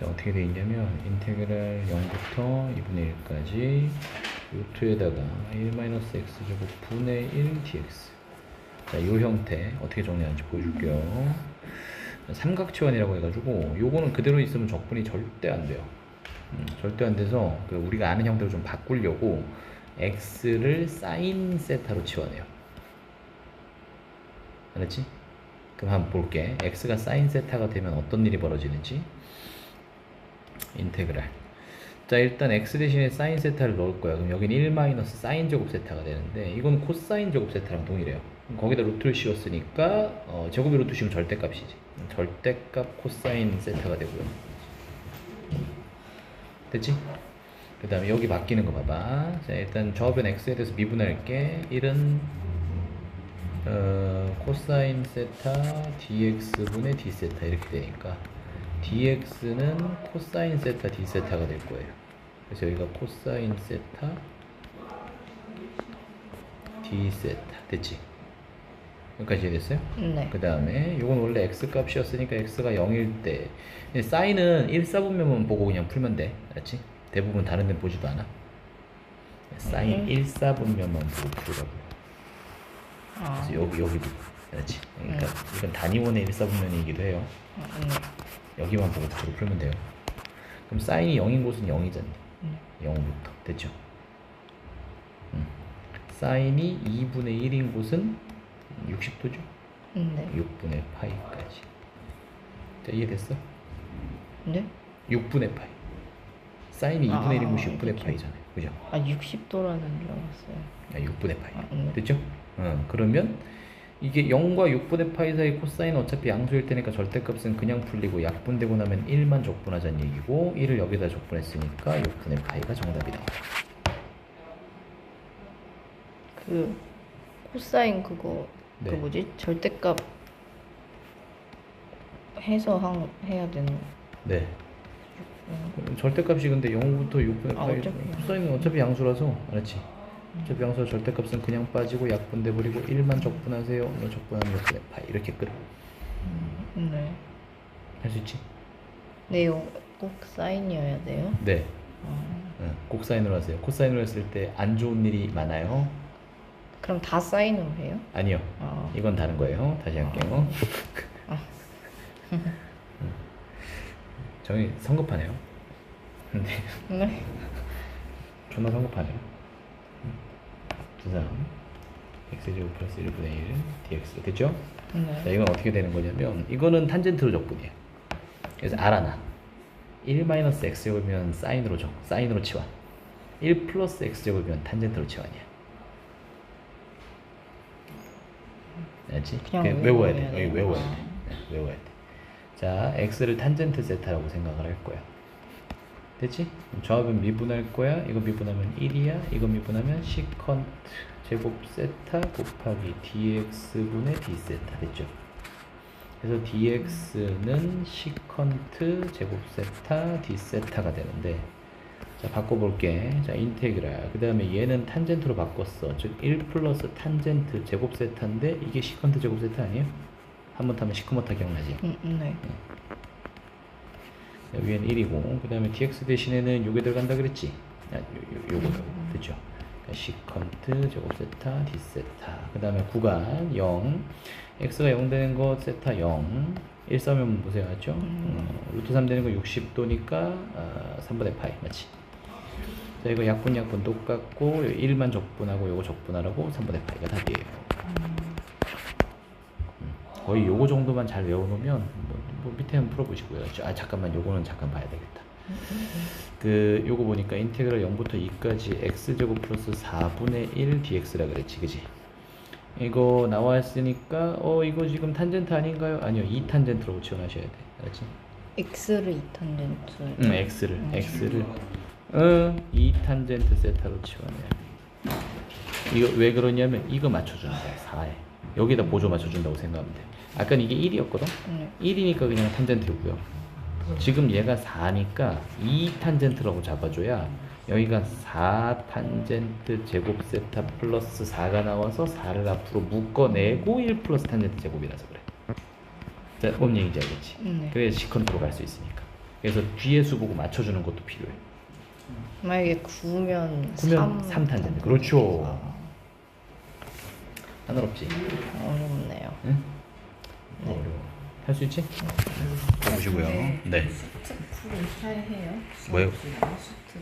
자 어떻게 돼 있냐면 인테그랄 0부터 2분의 1까지 루트에다가 1-x 제곱 분의 1 dx. 자이 형태 어떻게 정리하는지 보여줄게요. 삼각지원이라고 해가지고 요거는 그대로 있으면 적분이 절대 안 돼요. 음, 절대 안 돼서 그 우리가 아는 형태로 좀 바꾸려고 x를 사인 세타로 치환해요. 알았지? 그럼 한번 볼게. X가 사인 세타가 되면 어떤 일이 벌어지는지 인테그랄. 자 일단 x 대신에 사인 세타를 넣을 거야. 그럼 여기는 1 마이너스 사인 제곱 세타가 되는데 이건 코사인 제곱 세타랑 동일해요. 거기다 루트를 씌웠으니까 어, 제곱이 루트 씌우면 절대값이지. 절대값 코사인 세타가 되고요. 됐지? 그 다음에 여기 바뀌는 거 봐봐. 자 일단 저변 x에 대해서 미분할게. 1은 어, 코사인 세타 dx분의 d 세타 이렇게 되니까 dx는 코사인 세타 d 세타가 될 거예요. 그래서 여기가 코사인 세타 d 세타 됐지? 여기까지 이해됐어요? 네. 그 다음에 이건 원래 x 값이었으니까 x가 0일 때 사인은 1, 4분면만 보고 그냥 풀면 돼 알았지? 대부분 다른 데 보지도 않아 사인 음. 1, 4분면만 보고 풀으라고요 아, 그래서 여기 여기도 그렇지. 그러니까 이건 단위원의 일사분면이기도 해요. 음, 네. 여기만 보고 바로 풀면 돼요. 그럼 사인이 0인 곳은 0이잖니. 네. 0부터 됐죠? 음. 사인이 2분의 1인 곳은 60도죠? 네. 6분의 파이까지. 자 이해됐어? 네? 6분의 파이. 사인이 아, 2분의 1인 곳이 6분의 그렇죠. 파이잖아요. 그죠? 아 60도라는 줄 알았어요. 아, 6분의 파이. 아, 네. 됐죠? 어, 그러면 이게 0과 6분의 파이 사이 코사인은 어차피 양수일 테니까 절대값은 그냥 풀리고 약분되고 나면 1만 적분하자는 얘기고 1을 여기다 적분했으니까 6분의 파이가 정답이 나와요. 그 코사인 그거 네. 그 뭐지 절대값 해서 한, 해야 되는. 네. 음, 절대값이 근데 0부터 6분의 아, 파이 어차피 코사인은 어차피 양수라서 알았지? 양수라 절대값은 그냥 빠지고 약분돼 버리고 1만 적분하세요. 뭐 적분하면 6분의 파이 이렇게 끝. 음, 네. 할 수 있지? 네, 이거 꼭 사인이어야 돼요. 네. 아, 응, 곡사인으로 하세요. 코사인으로 했을 때 안 좋은 일이 많아요. 그럼 다 사인으로 해요? 아니요. 아, 이건 다른 거예요. 다시 할게요. 음. 저희 성급하네요. 근데 네. 존나 성급하네요. 두 사람 x제곱 플러스 1분의 1 dx 됐죠? 자 네. 이건 어떻게 되는 거냐면 이거는 탄젠트로 적분이에요. 그래서 알아놔. 1 마이너스 x제곱이면 사인으로 적 사인으로 치환. 1 플러스 x제곱이면 탄젠트로 치환이야. 알지? 그냥 외워야 돼. 여기. 외워야 아. 돼. 네, 외워야 돼. 자, x를 탄젠트 세타라고 생각을 할 거야. 됐지? 조합은 미분할 거야. 이거 미분하면 1이야. 이거 미분하면 시컨트 제곱 세타 곱하기 dx분의 d 세타 됐죠? 그래서 dx는 시컨트 제곱 세타 d 세타가 되는데 자 바꿔볼게 자 인테그랄 그 다음에 얘는 탄젠트로 바꿨어 즉 1 플러스 탄젠트 제곱 세타인데 이게 시컨트 제곱 세타 아니에요? 한 번 타면 시커멓다 기억나지? 음, 음, 네. 자, 위에는 1이고 그 다음에 dx 대신에는 요게 들어간다 그랬지? 아, 요, 요, 요거 요거 됐죠? 그러니까 시컨트 제곱 세타 d 세타 그 다음에 구간 0 x가 0 되는 거 세타 0 1 싸면 보세요. 맞죠? 어, 루트 3 되는 거 60도니까 아, 3분의 파이. 맞지? 자 이거 약분 약분 똑같고 1만 적분하고 요거 적분하라고 3분의 파이가 답이에요. 음, 거의 요거 정도만 잘 외워놓으면 뭐, 뭐 밑에 한번 풀어보시고요. 저- 아 잠깐만 요거는 잠깐 봐야 되겠다. 그 요거 보니까 인테그랄 0부터 2까지 x제곱 플러스 4분의 1 dx라 그랬지 그지? 이거 나와 있으니까 어 이거 지금 탄젠트 아닌가요? 아니요 2탄젠트로 지원하셔야 돼. 알았지? x를 2탄젠트. 응 x를. x를. 어 2탄젠트 세타로 지원해 이거 왜 그러냐면 이거 맞춰주는 거야 4에 여기다 보조 맞춰준다고 생각하면 돼 아까는 이게 1이었거든 네. 1이니까 그냥 탄젠트고요. 지금 얘가 4니까 2 탄젠트라고 잡아줘야 여기가 4 탄젠트 제곱 세타 플러스 4가 나와서 4를 앞으로 묶어내고 1 플러스 탄젠트 제곱이라서 그래. 자, 뭔 얘기인지 알겠지? 네. 그래야 시컨트로 갈 수 있으니까. 그래서 뒤에 수 보고 맞춰주는 것도 필요해. 만약에 구면 구면 3 탄젠트. 그렇죠. 어렵지? 어렵네요. 응? 어려워. 할 수 있지? 보시고요. 네. 수트 풀을 잘 해요. 뭐요? 수트